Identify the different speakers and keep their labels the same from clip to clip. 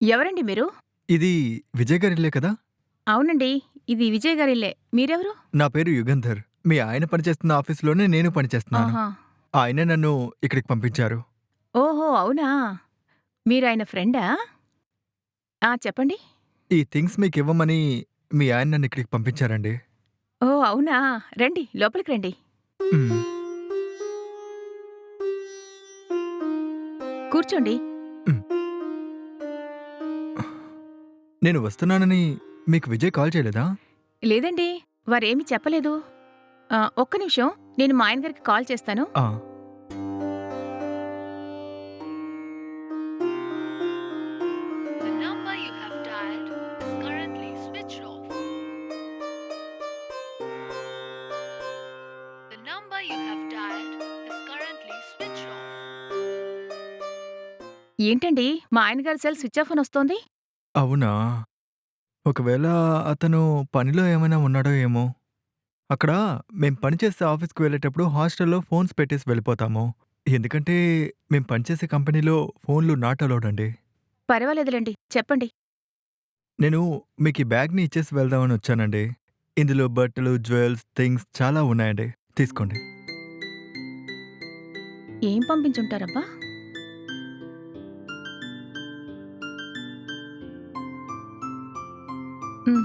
Speaker 1: ఎవరండి మీరు?
Speaker 2: ఇది విజయ్ గారిల్లే కదా?
Speaker 1: అవునండి. ఇది విజయ్ గారిల్లే. మీరెవరు?
Speaker 2: నా పేరు యుగంధర్. మీ ఆయన పనిచేస్తున్న ఆఫీస్‌లోనే నేను పనిచేస్తున్నాను.
Speaker 1: ఆహా!
Speaker 2: ఆయనే నన్ను ఇక్కడికి పంపించారు.
Speaker 1: ఓహో! అవునా! మీరాయన ఫ్రెండా? ఆ! చెప్పండి.
Speaker 2: ఈ థింగ్స్ మీకివ్వమని మీ ఆయన నన్ను ఇక్కడికి పంపించారండి.
Speaker 1: ఓహ్! అవునా! రండి. లోపలికి రండి. కూర్చోండి.
Speaker 2: నేను వస్తున్నానని మీకు విజయ్ కాల్ చేయలేదా?
Speaker 1: లేదండి వారేమి చెప్పలేదు. ఒక్క నిమిషం నేను మా ఆయన గారికి కాల్ చేస్తాను. ఏంటండి మా ఆయన గారి సెల్ స్విచ్ ఆఫ్ అని వస్తోంది?
Speaker 2: అవునా! ఒకవేళ అతను పనిలో ఏమైనా ఉన్నాడో ఏమో! అక్కడ మేం పనిచేసే ఆఫీస్‌కి వెళ్ళేటప్పుడు హాస్టల్‌లో ఫోన్స్ పెట్టేసి వెళ్ళిపోతాము. ఎందుకంటే మేం పనిచేసే కంపెనీలో ఫోన్‌లు నాట్ అలౌడ్ అండి.
Speaker 1: పర్వాలేదులెండి. చెప్పండి.
Speaker 2: నేను మీకీ బ్యాగ్‌ని ఇచ్చేసి వెళ్దామని వచ్చానండి. ఇందులో బట్టలు, జ్యువెల్స్, థింగ్స్ చాలా ఉన్నాయండి. తీసుకోండి.
Speaker 1: ఏం పంపించుంటారబ్బా?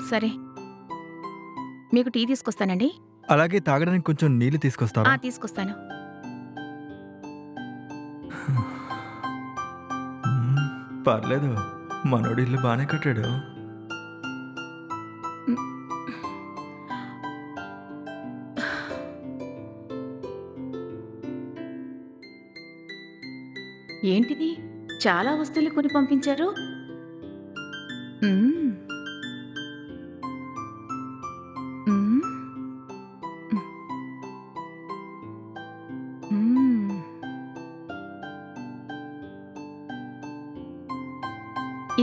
Speaker 1: సరే. మీకు టీ తీసుకొస్తానండి.
Speaker 2: అలాగే తాగడానికి కొంచెం నీళ్ళు
Speaker 1: ఆ!
Speaker 2: తీసుకొస్తారా?
Speaker 1: తీసుకొస్తాను.
Speaker 2: హ్మ్. పర్లేదు. మనోడు ఇల్లు బానే కట్టాడు.
Speaker 1: ఏంటిది? చాలా వస్తువులు కొని పంపించారు.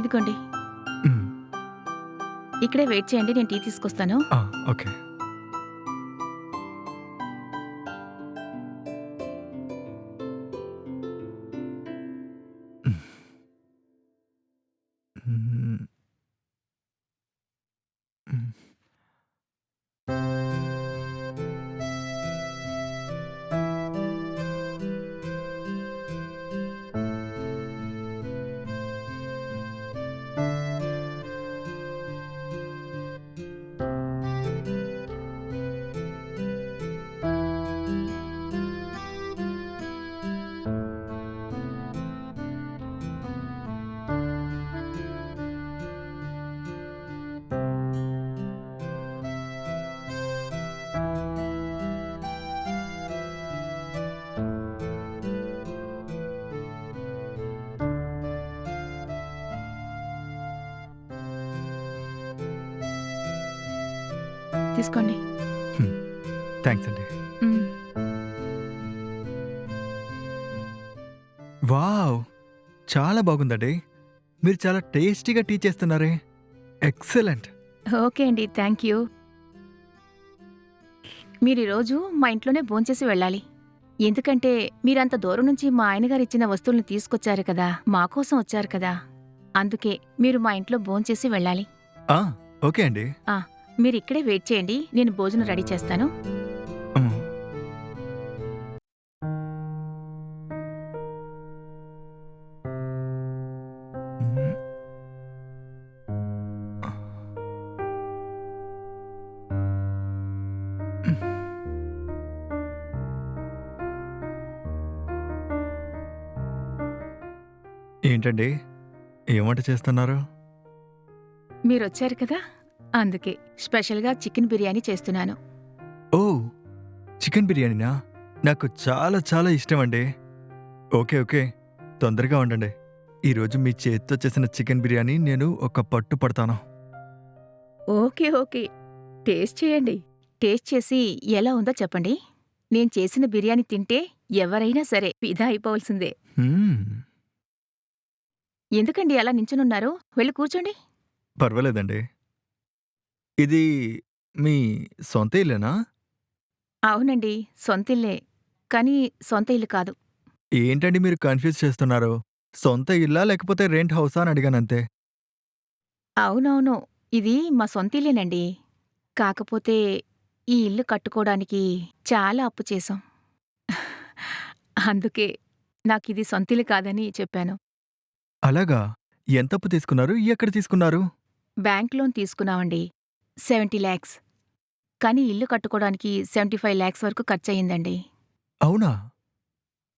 Speaker 1: ఇదిగోండి. ఇక్కడే వెయిట్ చేయండి. నేను టీ తీసుకొస్తాను.
Speaker 2: ఓకే.
Speaker 1: తీసుకోండి.
Speaker 2: థాంక్స్ అండి. వావ్! చాలా బాగుందండి. మీరు చాలా టేస్టీగా టీ చేస్తున్నారే! ఎక్సలెంట్.
Speaker 1: ఓకే అండి. Thank you. మీరీరోజు మా ఇంట్లోనే భోంచేసి వెళ్ళాలి. ఎందుకంటే మీరంత దూరం నుంచి మా ఆయనగారిచ్చిన వస్తువుల్ని తీసుకొచ్చారు కదా! మా కోసం వచ్చారు కదా! అందుకే మీరు మా ఇంట్లో భోంచేసి వెళ్ళాలి.
Speaker 2: ఆ! ఓకే అండి.
Speaker 1: ఆ! మీరిక్కడే వెయిట్ చేయండి. నేను భోజనం రెడీ చేస్తాను.
Speaker 2: ఏంటండి? ఏం వంట చేస్తున్నారు?
Speaker 1: మీరొచ్చారు కదా! అందుకే స్పెషల్‌గా చికెన్ బిర్యానీ చేస్తున్నాను.
Speaker 2: ఓహ్! చికెన్ బిర్యానీనా? నాకు చాలా చాలా ఇష్టమండి. ఓకే. ఓకే. తొందరగా వండండి. ఈరోజు మీ చేత్తో చేసిన చికెన్ బిర్యానీ నేను ఒక పట్టు పడతాను.
Speaker 1: ఓకే. ఓకే. టేస్ట్ చేయండి. టేస్ట్ చేసి ఎలా ఉందో చెప్పండి. నేను చేసిన బిర్యానీ తింటే ఎవరైనా సరే ఫిదా అయిపోవాల్సిందే. ఎందుకండి అలా నించునున్నారు? వెళ్ళి కూర్చోండి.
Speaker 2: పర్వాలేదండి. ఇది మీ సొంత ఇల్లేనా?
Speaker 1: అవునండి. సొంతిల్లే. కానీ సొంత ఇల్లు కాదు.
Speaker 2: ఏంటండి మీరు కన్‌ఫ్యూజ్ చేస్తున్నారు? సొంత ఇల్లా? లేకపోతే రెంట్ హౌసా అని అడిగానంతే.
Speaker 1: అవునవును. ఇది మా సొంతిల్లేనండి. కాకపోతే ఈ ఇల్లు కట్టుకోడానికి చాలా అప్పు చేశాం. అందుకే నాకిది సొంతిల్లు కాదని చెప్పాను.
Speaker 2: అలాగా? ఎంతప్పు తీసుకున్నారు? ఎక్కడ తీసుకున్నారు?
Speaker 1: బ్యాంక్ లోన్ తీసుకున్నామండి. 70,00,000 కానీ ఇల్లు కట్టుకోడానికి 75,00,000 వరకు ఖర్చయిందండి.
Speaker 2: అవునా?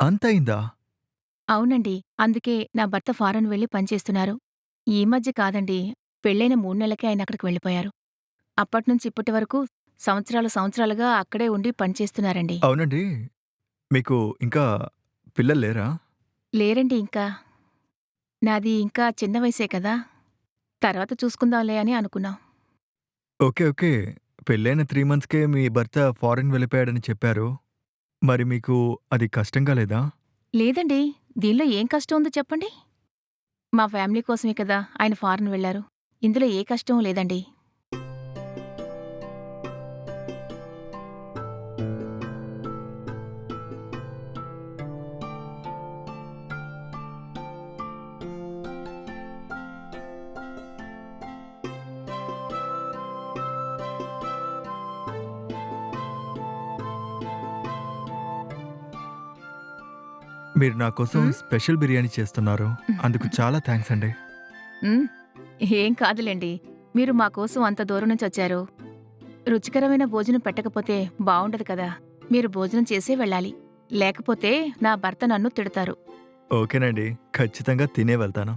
Speaker 2: అంతయిందా?
Speaker 1: అవునండి. అందుకే నా భర్త ఫారెన్ వెళ్ళి పనిచేస్తున్నారు. ఈ మధ్య కాదండి. పెళ్ళైన 3 నెలలకే ఆయన అక్కడికి వెళ్ళిపోయారు. అప్పట్నుంచి ఇప్పటి వరకు సంవత్సరాలు సంవత్సరాలుగా అక్కడే ఉండి పనిచేస్తున్నారండి.
Speaker 2: అవునండి. మీకు ఇంకా పిల్లలు లేరా?
Speaker 1: లేరండి ఇంకా. నాది ఇంకా చిన్న వయసే కదా! తర్వాత చూసుకుందాంలే అని అనుకున్నాం.
Speaker 2: ఓకే. ఓకే. పెళ్ళైన 3 మంత్స్‌కే మీ భర్త ఫారెన్ వెళ్ళిపోయాడని చెప్పారు. మరి మీకు అది కష్టంగా లేదా?
Speaker 1: లేదండి. దీనిలో ఏం కష్టం ఉందో చెప్పండి? మా ఫ్యామిలీ కోసమే కదా ఆయన ఫారెన్ వెళ్ళారు. ఇందులో ఏ కష్టం లేదండి.
Speaker 2: మీరు నా కోసం? స్పెషల్ బిర్యానీ చేస్తున్నారు. అందుకు చాలా థాంక్స్ అండి.
Speaker 1: ఏం కాదులెండి. మీరు మా కోసం అంత దూరం నుంచొచ్చారు. రుచికరమైన భోజనం పెట్టకపోతే బావుండదు కదా! మీరు భోజనం చేసే వెళ్ళాలి. లేకపోతే నా భర్త నన్ను తిడతారు.
Speaker 2: ఓకేనండి. ఖచ్చితంగా తినే వెళ్తాను.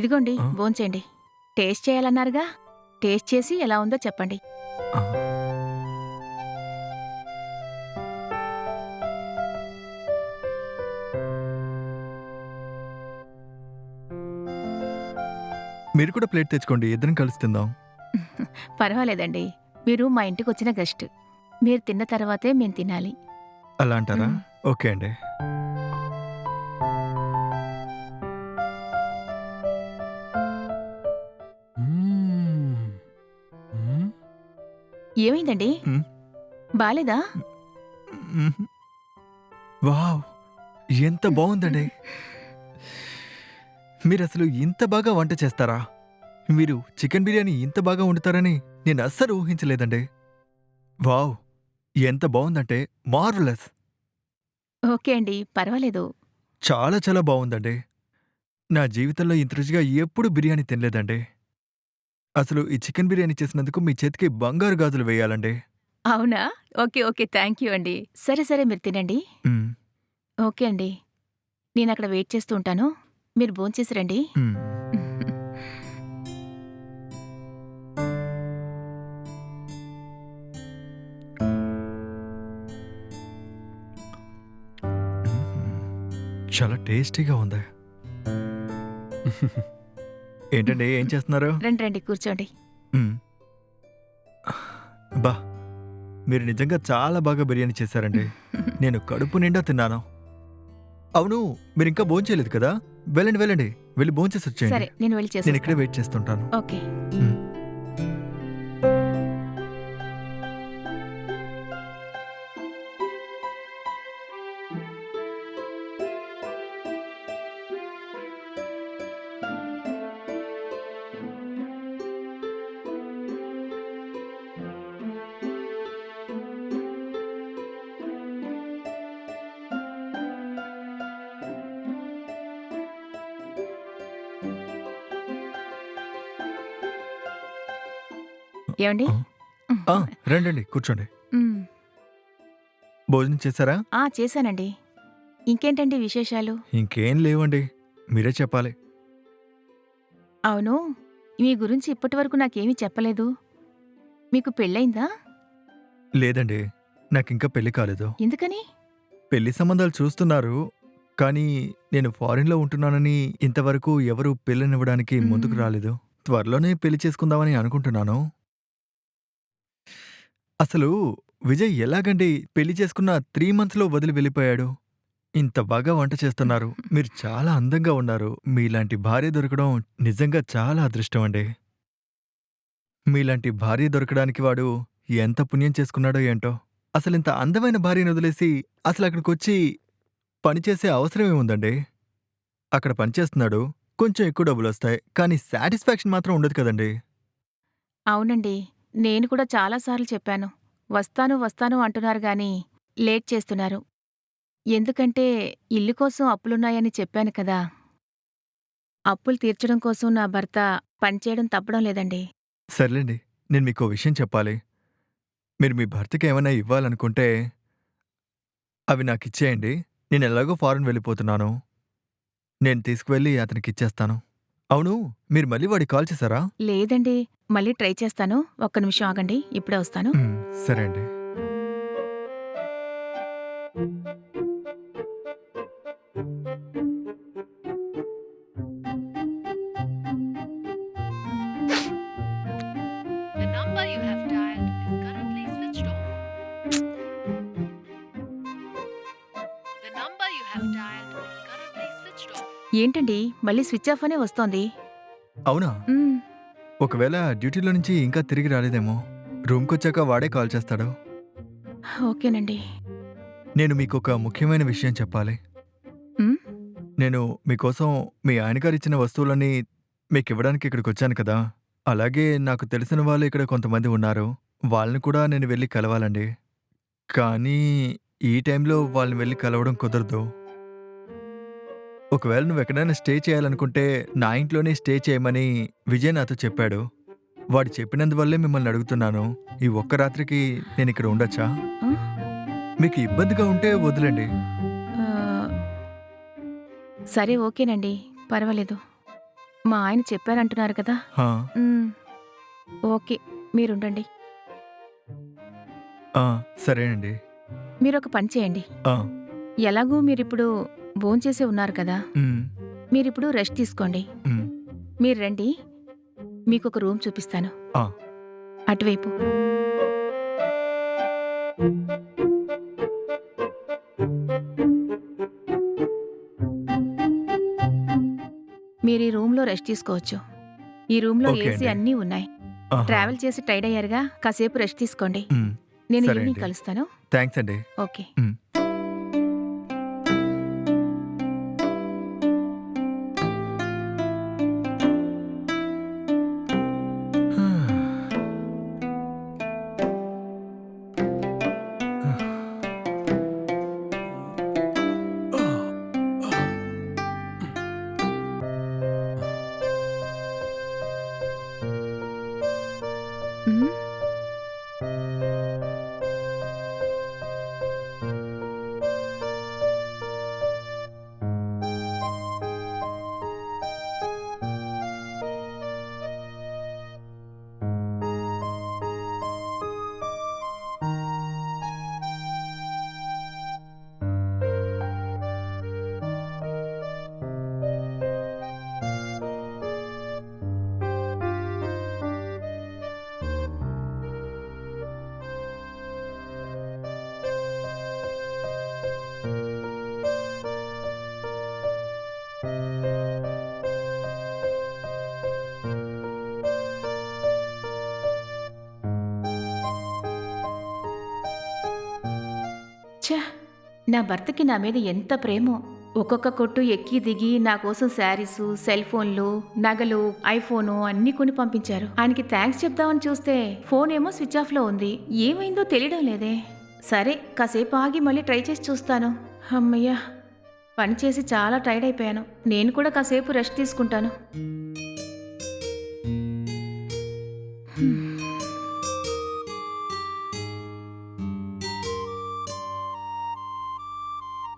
Speaker 1: ఇదిగోండి! భోంచేయండి. టేస్ట్ చేయాలన్నారుగా? టేస్ట్ చేసి ఎలా ఉందో చెప్పండి.
Speaker 2: మీరు కూడా ప్లేట్ తెచ్చుకోండి. ఇద్దరం కలిసి తిందాం.
Speaker 1: పర్వాలేదండి. మీరు మా ఇంటికొచ్చిన గెస్ట్. మీరు తిన్న తర్వాతే మేం తినాలి.
Speaker 2: అలా అంటారా? ఓకే అండి.
Speaker 1: ఏమైందండి? బాలేదా?
Speaker 2: వావ్! ఎంత బావుందండి. మీరసలు ఇంత బాగా వంట చేస్తారా? మీరు చికెన్ బిర్యానీ ఇంత బాగా వండుతారని నేను అస్సలు ఊహించలేదండి. వావ్! ఎంత బావుందంటే మార్వెలస్.
Speaker 1: ఓకే అండి. పర్వాలేదు.
Speaker 2: చాలా చాలా బావుందండి. నా జీవితంలో ఇంత రుచిగా ఎప్పుడూ బిర్యానీ తినలేదండి. అసలు ఈ చికెన్ బిర్యానీ చేసినందుకు మీ చేతికి బంగారు గాజులు వేయాలండి.
Speaker 1: అవునా? ఓకే. ఓకే. థాంక్ యూ అండి. సరే, సరే మీరు తినండి.
Speaker 2: హ్మ్.
Speaker 1: ఓకే అండి. నేనక్కడ వెయిట్ చేస్తూ ఉంటాను. మీరు భోంచేసి రండి.
Speaker 2: చాలా టేస్టీగా ఉంది. ఏంటండి ఏం చేస్తున్నారు?
Speaker 1: రండి, రండి కూర్చోండి.
Speaker 2: అబ్బా! మీరు నిజంగా చాలా బాగా బిర్యానీ చేశారండి. నేను కడుపు నిండా తిన్నాను. అవును మీరింకా భోంచేయలేదు కదా! వెళ్ళండి, వెళ్ళండి. వెళ్ళి భోంచేసి
Speaker 1: సరే
Speaker 2: వచ్చేయండి.
Speaker 1: నేను వెళ్ళి
Speaker 2: నేను ఇక్కడే. వెయిట్ చేస్తుంటాను.
Speaker 1: ఓకే. ఏవండి?
Speaker 2: ఆ! రండండి కూర్చోండి. భోజనం చేశారా?
Speaker 1: ఆ! చేశానండి. ఇంకేంటండి విశేషాలు?
Speaker 2: ఇంకేం లేవండి. మీరే చెప్పాలి.
Speaker 1: అవును. మీ గురించి ఇప్పటివరకు నాకేమీ చెప్పలేదు. మీకు పెళ్ళయిందా?
Speaker 2: లేదండి. నాకింకా పెళ్ళి కాలేదు.
Speaker 1: ఎందుకని?
Speaker 2: పెళ్ళి సంబంధాలు చూస్తున్నారు. కానీ నేను ఫారిన్‌లో ఉంటున్నానని ఇంతవరకు ఎవరు పెళ్ళినివ్వడానికి ముందుకు. రాలేదు. త్వరలోనే పెళ్ళి చేసుకుందామని అనుకుంటున్నాను. అసలు విజయ్ ఎలాగండి పెళ్ళి చేసుకున్న త్రీ మంత్స్‌లో వదిలి వెళ్ళిపోయాడు? ఇంత బాగా వంట చేస్తున్నారు. మీరు చాలా అందంగా ఉన్నారు. మీలాంటి భార్య దొరకడం నిజంగా చాలా అదృష్టం అండి. మీలాంటి భార్య దొరకడానికి వాడు ఎంత పుణ్యం చేసుకున్నాడో ఏంటో. అసలింత అందమైన భార్యను వదిలేసి అసలక్కడికొచ్చి పనిచేసే అవసరమే ఉందండి అక్కడ పనిచేస్తున్నాడు. కొంచెం ఎక్కువ డబ్బులొస్తాయి. కానీ సాటిస్ఫాక్షన్ మాత్రం ఉండదు కదండీ!
Speaker 1: అవునండి. నేను కూడా చాలా సార్లు చెప్పాను. వస్తాను, వస్తాను అంటున్నారు గానీ, లేట్ చేస్తున్నారు. ఎందుకంటే, ఇల్లు కోసం అప్పులున్నాయని చెప్పాను కదా! అప్పులు తీర్చడం కోసం నా భర్త పనిచేయడం తప్పడం లేదండి.
Speaker 2: సర్లేండి. నేను మీకో విషయం చెప్పాలి. మీరు మీ భర్తకి ఏమైనా ఇవ్వాలనుకుంటే అవి నాకిచ్చేయండి. నేనెలాగో ఫారెన్ వెళ్ళిపోతున్నాను. నేను తీసుకువెళ్ళి అతనికిచ్చేస్తాను. అవును, మీరు మళ్ళీ వాడికి కాల్ చేశారా?
Speaker 1: లేదండి. మళ్ళీ ట్రై చేస్తాను. ఒక్క నిమిషం ఆగండి. ఇప్పుడే వస్తాను.
Speaker 2: సరే అండి.
Speaker 1: ఏంటండి? మళ్ళీ స్విచ్ ఆఫ్ అనే వస్తోంది.
Speaker 2: అవునా? ఒకవేళ డ్యూటీలో నుంచి ఇంకా తిరిగి రాలేదేమో. రూమ్‌కొచ్చాక వాడే కాల్ చేస్తాడు.
Speaker 1: ఓకేనండి.
Speaker 2: నేను మీకొక ముఖ్యమైన విషయం చెప్పాలి. నేను మీకోసం మీ ఆయనగారిచ్చిన వస్తువులన్నీ మీకివ్వడానికి ఇక్కడికొచ్చాను కదా! అలాగే నాకు తెలిసిన వాళ్ళు ఇక్కడ కొంతమంది ఉన్నారు. వాళ్ళని కూడా నేను వెళ్ళి కలవాలండి. కానీ ఈ టైంలో వాళ్ళని వెళ్ళి కలవడం కుదరదు. ఒకవేళ నువ్వెక్కడైనా స్టే చేయాలనుకుంటే నా ఇంట్లోనే స్టే చేయమని విజయ్ నాతో చెప్పాడు. వాడు చెప్పినందువల్లే మిమ్మల్ని అడుగుతున్నాను. ఈ ఒక్క రాత్రికి నేనిక్కడ ఉండొచ్చా?
Speaker 1: ఆ?
Speaker 2: మీకు ఇబ్బందిగా ఉంటే వదిలేండి.
Speaker 1: సరే ఓకేనండి. పర్వాలేదు. మా ఆయన చెప్పారంటున్నారు కదా!
Speaker 2: హా!
Speaker 1: ఓకే. మీరుండండి.
Speaker 2: ఆ! సరేనండి.
Speaker 1: మీరొక పని చేయండి.
Speaker 2: ఆ!
Speaker 1: ఎలాగూ మీరిప్పుడు భోంచేసే ఉన్నారు కదా! మీరిప్పుడు రెస్ట్ తీసుకోండి. మీరు రండి. మీకొక రూమ్ చూపిస్తాను.
Speaker 2: ఆ!
Speaker 1: అటువైపు. మీరు ఈ రూమ్‌లో రెస్ట్ తీసుకోవచ్చు. ఈ రూమ్‌లో
Speaker 2: ఓకే
Speaker 1: ఏసీ
Speaker 2: అండి.
Speaker 1: అన్నీ ఉన్నాయి.
Speaker 2: ఆహా!
Speaker 1: ట్రావెల్ చేసి టైర్డ్ అయ్యారుగా కాసేపు రెస్ట్ తీసుకోండి. నేను
Speaker 2: సరే
Speaker 1: ఈవినింగ్
Speaker 2: అండి.
Speaker 1: కలుస్తాను.
Speaker 2: థాంక్స్ అండి.
Speaker 1: ఓకే. ఛా నా భర్తకి నా మీద ఎంత ప్రేమో. ఒక్కొక్క కొట్టు ఎక్కి దిగి నా కోసం శారీసు, సెల్ ఫోన్లు, నగలు, ఐఫోను అన్నీ కొని పంపించారు. ఆయనకి థ్యాంక్స్ చెప్దామని చూస్తే ఫోన్ ఏమో స్విచ్ ఆఫ్‌లో ఉంది. ఏమైందో తెలియడం లేదే. సరే కాసేపు ఆగి మళ్ళీ ట్రై చేసి చూస్తాను. అమ్మయ్యా పని చేసి చాలా టైర్డ్ అయిపోయాను. నేను కూడా కాసేపు రెస్ట్ తీసుకుంటాను.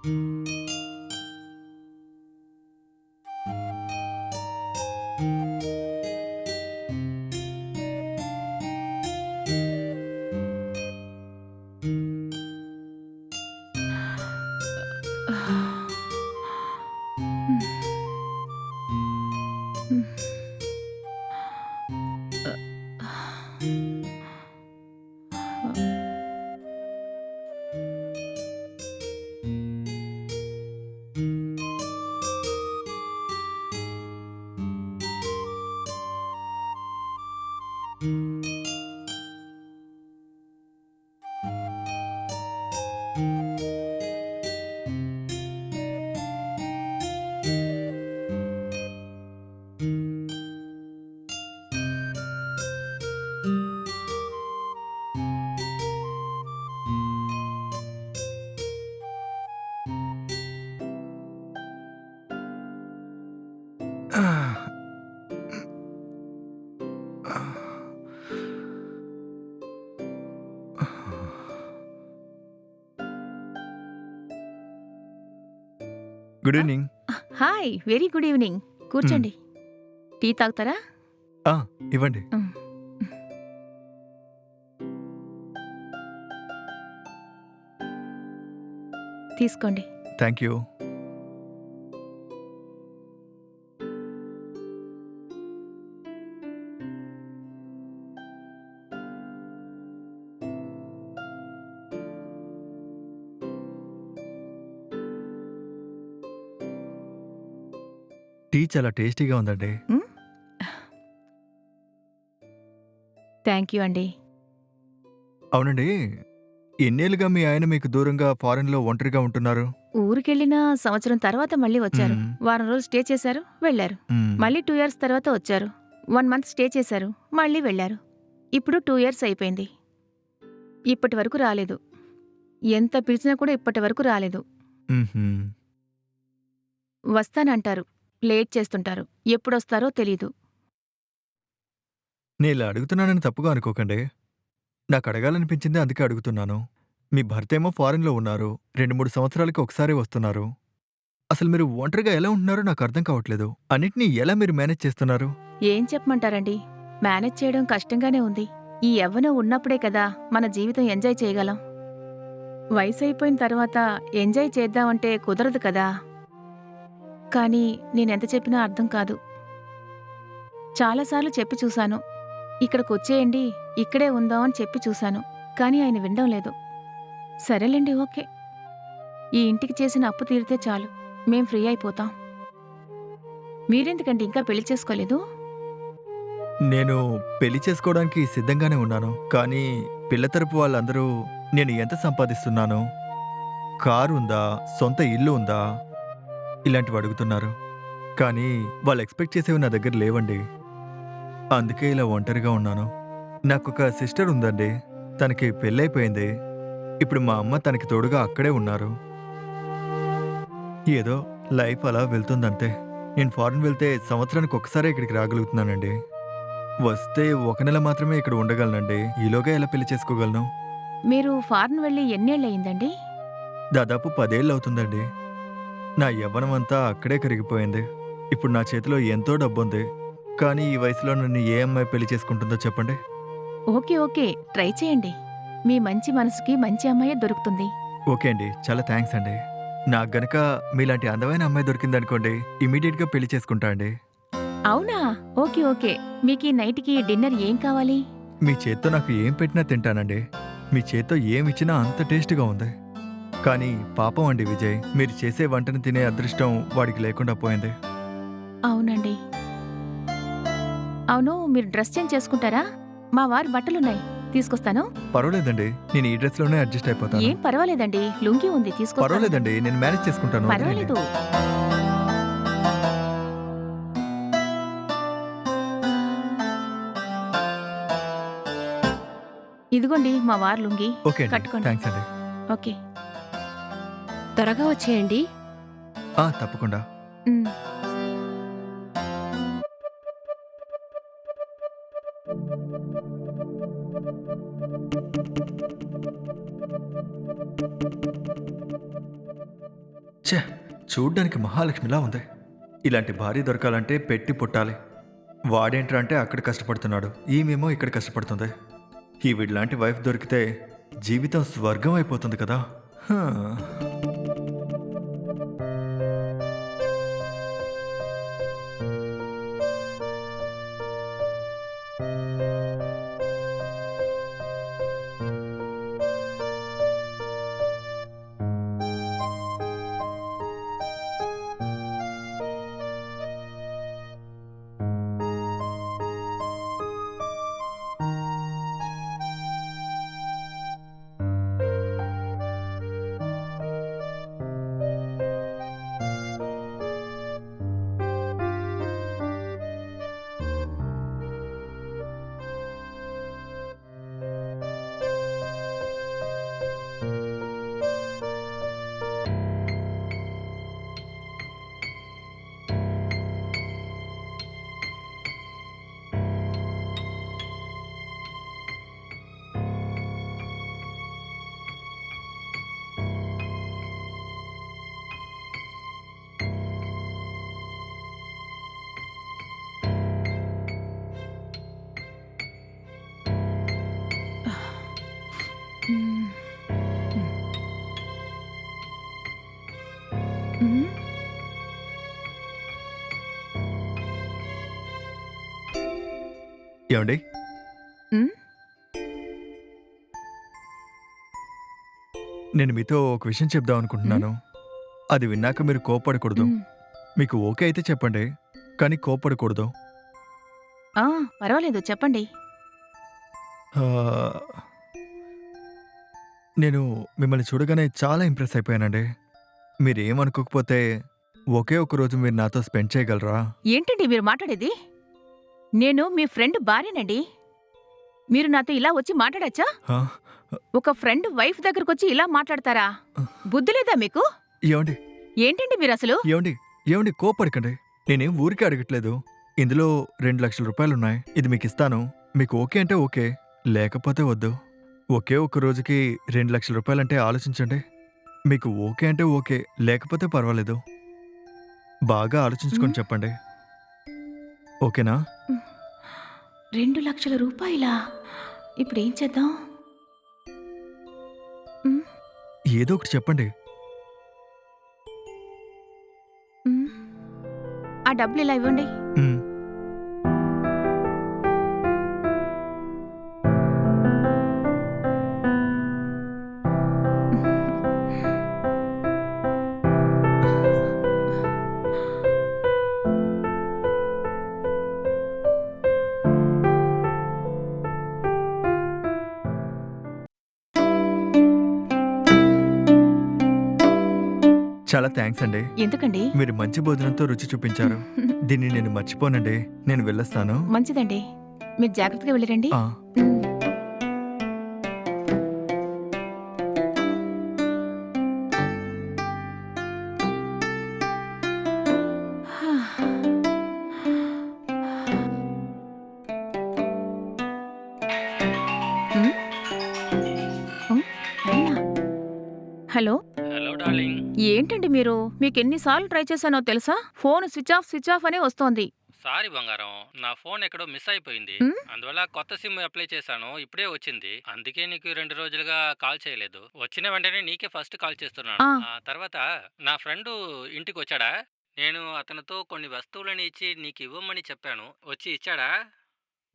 Speaker 1: Música
Speaker 2: good evening
Speaker 1: hi very good evening కూర్చోండి. టీ తాగుతారా?
Speaker 2: ఆ, ఇవ్వండి.
Speaker 1: మ్. తీసుకోండి.
Speaker 2: థ్యాంక్ యూ టీ చాలా టేస్టీగా ఉందండి.
Speaker 1: థ్యాంక్ యూ అండి.
Speaker 2: అవునండి. ఎన్నేళ్ళుగా మీ ఆయన మీకు దూరంగా ఫారెన్లో ఒంటరిగా ఉంటున్నారు?
Speaker 1: ఊరికెళ్ళిన సంవత్సరం తర్వాత మళ్ళీ వచ్చారు.
Speaker 2: మ్మ్.
Speaker 1: వారం రోజులు స్టే చేశారు వెళ్ళారు.
Speaker 2: మ్మ్.
Speaker 1: మళ్ళీ టూ ఇయర్స్ తర్వాత వచ్చారు. వన్ మంత్ స్టే చేశారు మళ్ళీ వెళ్ళారు. ఇప్పుడు టూ ఇయర్స్ అయిపోయింది. ఇప్పటి వరకు రాలేదు. ఎంత పిలిచినా కూడా ఇప్పటి వరకు రాలేదు.
Speaker 2: మ్మ్హ్మ్.
Speaker 1: వస్తానంటారు. లేట్ చేస్తుంటారు. ఎప్పుడొస్తారో తెలీదు.
Speaker 2: నేను ఇలా అడుగుతున్నానని తప్పుగా అనుకోకండి. నాకు అడగాలనిపించింది అందుకే అడుగుతున్నాను. మీ భర్త ఏమో ఫారెన్లో ఉన్నారు. రెండు మూడు సంవత్సరాలకి ఒకసారి వస్తున్నారు. అసలు మీరు ఒంటరిగా ఎలా ఉంటున్నారో నాకు అర్థం కావట్లేదు. అన్నిటినీ ఎలా మీరు మేనేజ్ చేస్తున్నారు?
Speaker 1: ఏం చెప్పమంటారండి? మేనేజ్ చేయడం కష్టంగానే ఉంది. ఈ యవ్వనం ఉన్నప్పుడే కదా మన జీవితం ఎంజాయ్ చేయగలం. వయసు అయిపోయిన తర్వాత ఎంజాయ్ చేద్దామంటే కుదరదు కదా. కానీ నేనెంత చెప్పినా అర్థం కాదు. చాలాసార్లు చెప్పి చూశాను. ఇక్కడికి వచ్చేయండి ఇక్కడే ఉందామని చెప్పి చూశాను కానీ ఆయన వినడం లేదు. సరేలేండి ఓకే. ఈ ఇంటికి చేసిన అప్పు తీరితే చాలు మేం ఫ్రీ అయిపోతాం. మీరెందుకండి ఇంకా పెళ్ళి చేసుకోలేదు?
Speaker 2: నేను పెళ్ళి చేసుకోవడానికి సిద్ధంగానే ఉన్నాను కానీ పిల్ల తరపు వాళ్ళందరూ నేను ఎంత సంపాదిస్తున్నాను? కారు ఉందా సొంత ఇల్లు ఉందా ఇలాంటివి అడుగుతున్నారు. కానీ వాళ్ళు ఎక్స్పెక్ట్ చేసేవి నా దగ్గర లేవండి. అందుకే ఇలా ఒంటరిగా ఉన్నాను. నాకొక సిస్టర్ ఉందండి. తనకి పెళ్ళైపోయింది. ఇప్పుడు మా అమ్మ తనకి తోడుగా అక్కడే ఉన్నారు. ఏదో లైఫ్ అలా వెళ్తుందంతే. నేను ఫారెన్ వెళ్తే సంవత్సరానికి ఒకసారి ఇక్కడికి రాగలుగుతున్నానండి. వస్తే ఒక నెల మాత్రమే ఇక్కడ ఉండగలనండి. ఈలోగా ఎలా పెళ్ళి చేసుకోగలను?
Speaker 1: మీరు ఫారెన్ వెళ్ళి ఎన్నేళ్ళయిందండి?
Speaker 2: దాదాపు పదేళ్ళు అవుతుందండి నా యవ్వనం అంతా అక్కడే కరిగిపోయింది. ఇప్పుడు నా చేతిలో ఎంతో డబ్బుంది. కానీ ఈ వయసులో నన్ను ఏ అమ్మాయి పెళ్ళి చేసుకుంటుందో చెప్పండి?
Speaker 1: Okay okay. ట్రై చేయండి. మీ మంచి మనసుకి మంచి అమ్మాయే దొరుకుతుంది.
Speaker 2: ఓకే అండి. చాలా థ్యాంక్స్ అండి. నాకు గనక మీలాంటి అందమైన అమ్మాయి దొరికిందనుకోండి ఇమీడియట్గా పెళ్ళి చేసుకుంటా అండి.
Speaker 1: అవునా? Okay okay. మీకు ఈ నైట్కి డిన్నర్ ఏం కావాలి?
Speaker 2: మీ చేత్తో నాకు ఏం పెట్టినా తింటానండి. మీ చేత్తో ఏం ఇచ్చినా అంత టేస్ట్గా ఉంది. కానీ పాపం అండి విజయ్. మీరు చేసే వంటను తినే అదృష్టం వాడికి లేకుండా పోయింది.
Speaker 1: అవునండి. అవును మీరు డ్రెస్ చేంజ్ చేసుకుంటారా? మా వారి బట్టలున్నాయి. తీసుకొస్తాను.
Speaker 2: పర్వాలేదండి. నేను ఈ డ్రెస్లోనే అడ్జస్ట్ అయిపోతాను.
Speaker 1: ఏం పర్వాలేదండి. లుంగి ఉంది తీసుకొస్తాను.
Speaker 2: పర్వాలేదండి. నేను మేనేజ్ చేసుకుంటాను.
Speaker 1: పర్వాలేదు. ఇదిగోండి మా వారు లుంగి
Speaker 2: ఓకే అండి.
Speaker 1: కట్టుకోండి.
Speaker 2: థ్యాంక్స్ అండి.
Speaker 1: ఓకే.
Speaker 3: త్వరగా వచ్చేయండి.
Speaker 2: ఆ, తప్పకుండా.
Speaker 1: ఉమ్.
Speaker 2: ఛే చూడ్డానికి మహాలక్ష్మిలా ఉంది. ఇలాంటి భార్య దొరకాలంటే పెట్టి పుట్టాలి. వాడేంట్రా అంటే అక్కడ కష్టపడుతున్నాడు. ఈమెమో ఇక్కడ కష్టపడుతుంది. ఈ వీడిలాంటి వైఫ్ దొరికితే జీవితం స్వర్గం అయిపోతుంది కదా. హా. thank
Speaker 1: you ఏమండి?
Speaker 2: నేను మీతో ఒక విషయం చెప్దాం అనుకుంటున్నాను. అది విన్నాక మీరు కోప్పడకూడదు.
Speaker 1: ఉమ్.
Speaker 2: మీకు ఓకే అయితే చెప్పండి. కానీ కోప్పడకూడదు.
Speaker 1: ఆ, పర్వాలేదు. చెప్పండి.
Speaker 2: నేను మిమ్మల్ని చూడగానే చాలా ఇంప్రెస్ అయిపోయానండి. మీరు ఏమనుకోకపోతే ఒకే ఒక రోజు మీరు నాతో స్పెండ్ చేయగలరా?
Speaker 1: ఏంటండి మీరు మాట్లాడేది? నేను మీ ఫ్రెండ్ భార్యనండి. మీరు నాతో ఇలా వచ్చి మాట్లాడచ్చా? ఒక ఫ్రెండ్ వైఫ్ దగ్గరకు వచ్చి ఇలా మాట్లాడతారా? బుద్ధి లేదా మీకు?
Speaker 2: ఏమండి?
Speaker 1: ఏంటండి మీరు అసలు?
Speaker 2: ఏమండి? ఏమండి కోపడకండి. నేనేం ఊరికే అడగట్లేదు. ఇందులో రెండు లక్షల రూపాయలు ఉన్నాయి ఇది మీకు ఇస్తాను. మీకు ఓకే అంటే ఓకే. లేకపోతే వద్దు. ఒకే ఒక్క రోజుకి రెండు లక్షల రూపాయలంటే ఆలోచించండి. మీకు ఓకే అంటే ఓకే. లేకపోతే పర్వాలేదు. బాగా ఆలోచించుకొని. చెప్పండి. ఓకేనా?
Speaker 1: రెండు లక్షల రూపాయలా? ఇప్పుడు ఏం చేద్దాం
Speaker 2: ఏదో ఒకటి చెప్పండి.
Speaker 1: ఆ డబ్బులు ఇలా ఇవ్వండి.
Speaker 2: థ్యాంక్స్ అండి.
Speaker 1: ఎందుకండి?
Speaker 2: మీరు మంచి భోజనంతో రుచి చూపించారు. దీన్ని నేను మర్చిపోనండి. నేను వెళ్ళొస్తాను.
Speaker 1: మంచిదండి. మీరు జాగ్రత్తగా వెళ్ళిరండి.
Speaker 2: ఆ,
Speaker 1: ఏంటండి మీరు? మీకు ఎన్నిసార్లు ట్రై చేశానో తెలుసా? Phone switch off switch off అనే వస్తోంది.
Speaker 4: సారీ బంగారం నా ఫోన్ ఎక్కడో మిస్ అయిపోయింది? అందువల్ల కొత్త సిమ్ అప్లై చేశాను ఇప్పుడే వచ్చింది. అందుకే నీకు రెండు రోజులుగా కాల్ చేయలేదు. వచ్చిన వెంటనే నీకే ఫస్ట్ కాల్ చేస్తున్నాను.
Speaker 1: ఆ.
Speaker 4: తర్వాత నా ఫ్రెండ్ ఇంటికి వచ్చాడా నేను అతనితో కొన్ని వస్తువులని ఇచ్చి నీకు ఇవ్వమని చెప్పాను. వచ్చి ఇచ్చాడా?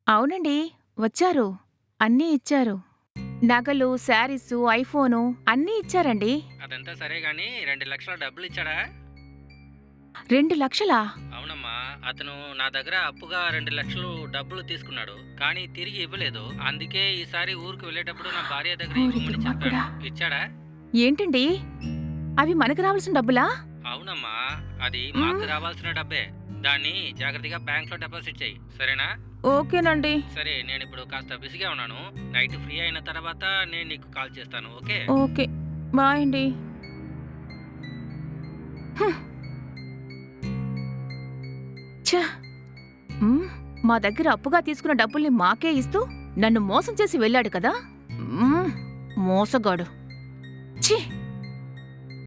Speaker 1: అవునండి వచ్చారు. అన్నీ ఇచ్చారు. నగలు శారీసు ఐఫోను అన్నీ ఇచ్చారండి.
Speaker 4: అదంతా సరే గాని రెండు లక్షల డబ్బులు ఇచ్చాడా?
Speaker 1: రెండు లక్షలా?
Speaker 4: అవునమ్మా అతను నా దగ్గర అప్పుగా రెండు లక్షలు డబ్బులు తీసుకున్నాడు కానీ తిరిగి ఇవ్వలేదు. అందుకే ఈసారి ఊరికి వెళ్ళేటప్పుడు నా భార్య దగ్గర ఇవ్వమని. చెప్పాడు. ఇచ్చాడా?
Speaker 1: ఏంటండి? అవి మనకు రావాల్సిన డబ్బులా?
Speaker 4: అవునమ్మా అది మాకు రావాల్సిన డబ్బే. దాన్ని జాగ్రత్తగా బ్యాంక్లో డిపాజిట్ చేయి. సరేనా?
Speaker 1: ఓకేనండి.
Speaker 4: సరే నేను ఇప్పుడు కాస్త బిజీగా ఉన్నాను. నైట్ ఫ్రీ అయిన తర్వాత నేను నీకు కాల్ చేస్తాను ఓకే?
Speaker 1: ఓకే. బాయ్ అండి! మ్, దగ్గర అప్పుగా తీసుకున్న డబ్బుల్ని మాకే ఇస్తూ నన్ను మోసం చేసి వెళ్ళాడు కదా? మోసగాడు. ఛీ!